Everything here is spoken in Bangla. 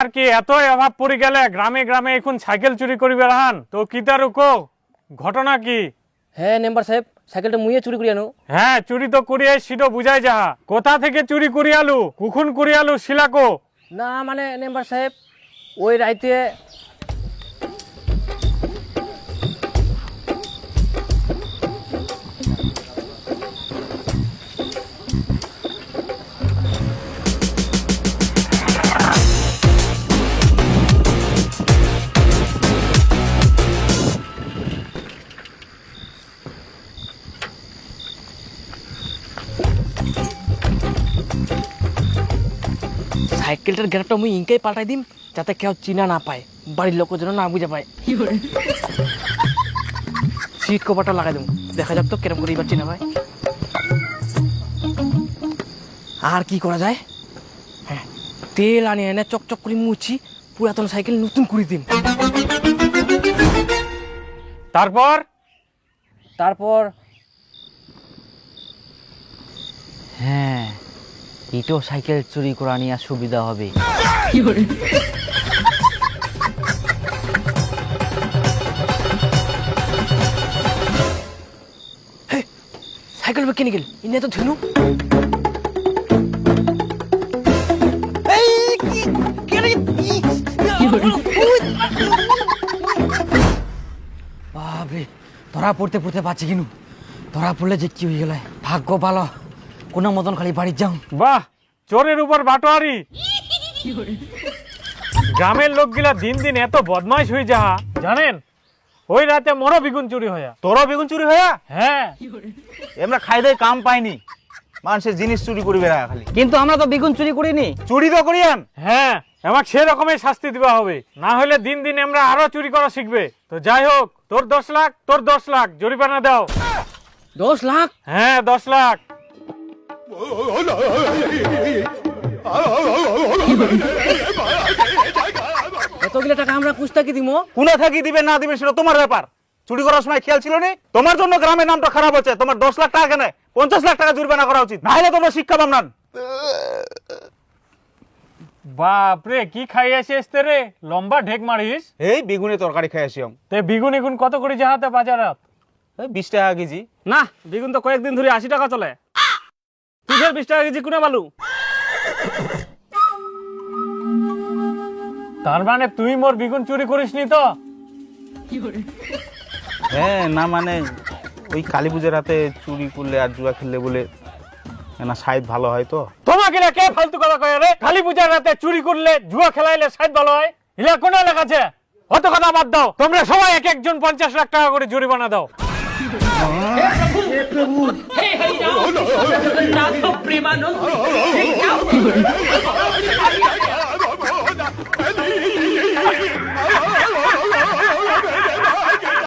আর কি এত অভাব পড়ে গেলে গ্রামে গ্রামে এখন সাইকেল চুরি করি রাহান? তো কি তার ঘটনা কি? হ্যাঁ মেম্বার সাহেব সাইকেলটা মুইয়ে চুরি করি আনো হ্যাঁ চুরি তো করিয়ে সিটো বুঝাই যাহা। কোথা থেকে চুরি করি আলু কুকুন করি আলু শিলাকো? না মানে মেম্বার সাহেব ওই রাইতে সাইকেলটার গ্যাপটা মুই ইনকাই পাল্টাই দিম যাতে কেউ চিনা না পায় বাড়ির লোক যেন না বুঝে পায়। সিট কভারটা লাগাই দেবো দেখা যাক তো কেরম করে এবার চিনা পায়। আর কি করা যায়? হ্যাঁ তেল আনি এনে চকচক করে মুছি পুরাতন সাইকেল নতুন করে দিম। তারপর? তারপর? হ্যাঁ ইটো সাইকেল চুরি করা নিয়ে সুবিধা হবে। সাইকেল বে কিনে গেল? ইনে তো ধুনু। বাপরে ধরা পড়তে পড়তে বাঁচি কিনু। ধরা পড়লে যে কি হয়ে গেল? ভাগ্য ভালো। কোনো মতন খালি বাড়ি যাও। বাহ চোরের উপর বাটোয়ারি। গ্রামের লোকগুলা দিন দিন এত বদমাইশ হয়ে যাহা জানেন? ওই রাতে মরো বিগুন চুরি হয়া তোরও বেগুন চুরি হইয়া? হ্যাঁ। আমরা খাই দেয় কাম পাইনি। মানুষের জিনিস চুরি করি বেড়া খালি। কিন্তু আমরা তো বেগুন চুরি করিনি। চুরি তো করি করিয়ান হ্যাঁ আমাকে সে রকমের শাস্তি দেওয়া হবে। না হলে দিন দিন আমরা আরও চুরি করা শিখবে। তো যাই হোক তোর দশ লাখ তোর দশ লাখ জরিমানা দাও। দশ লাখ? হ্যাঁ দশ লাখ। এতগুলো টাকা আমরা কুস্তাকি দিমো? কোনা থাকি দিবে না দিবে সেটা তোমার ব্যাপার। চুরি করার সময় খেয়াল ছিল নি? তোমার জন্য গ্রামের নামটা খারাপ হচ্ছে। তোমার দশ লাখ টাকা কেন। পঞ্চাশ লাখ টাকা জরিমানা করা উচিত। না হলে তোমরা শিক্ষা পাম না। বাপরে কি খাই আসিস রে? লম্বা ঢেক মারিস। এই বেগুনে তরকারি খাই আসি আমি। তে বিগুন এগুন কত করে যাহাতে বাজারাত? এই বিশ টাকা কেজি। না বেগুন তো কয়েকদিন ধরে আশি টাকা চলে। ফের বিশ টাকা কেজি কোনে বালু? তার মানে তুই মোর বিগুন চুরি করিস নি তো হ্যাঁ না মানে ওই কালী পুজোর রাতে চুরি করলে আর জুয়া খেললে বলে না সাইড ভালো হয় তো। তোমাকে না কে ফালতু কথা কয় রে? কালী পূজার রাতে চুরি করলে জুয়া খেলাইলে সাইড ভালো হয়? ইলা কোন এলাকা আছে? অত কথা বাদ দাও। তোমরা সবাই এক একজন পঞ্চাশ লাখ টাকা করে জরিমানা দাও। ¡Eh, Prabhu! ¡Eh, ¡Eh, ¡Eh, ¡Eh, ¡Eh, ¡Eh, ¡Eh, ¡Eh, ¡Eh, ¡Eh, ¡Eh, ¡Eh, ¡Eh, ¡Eh,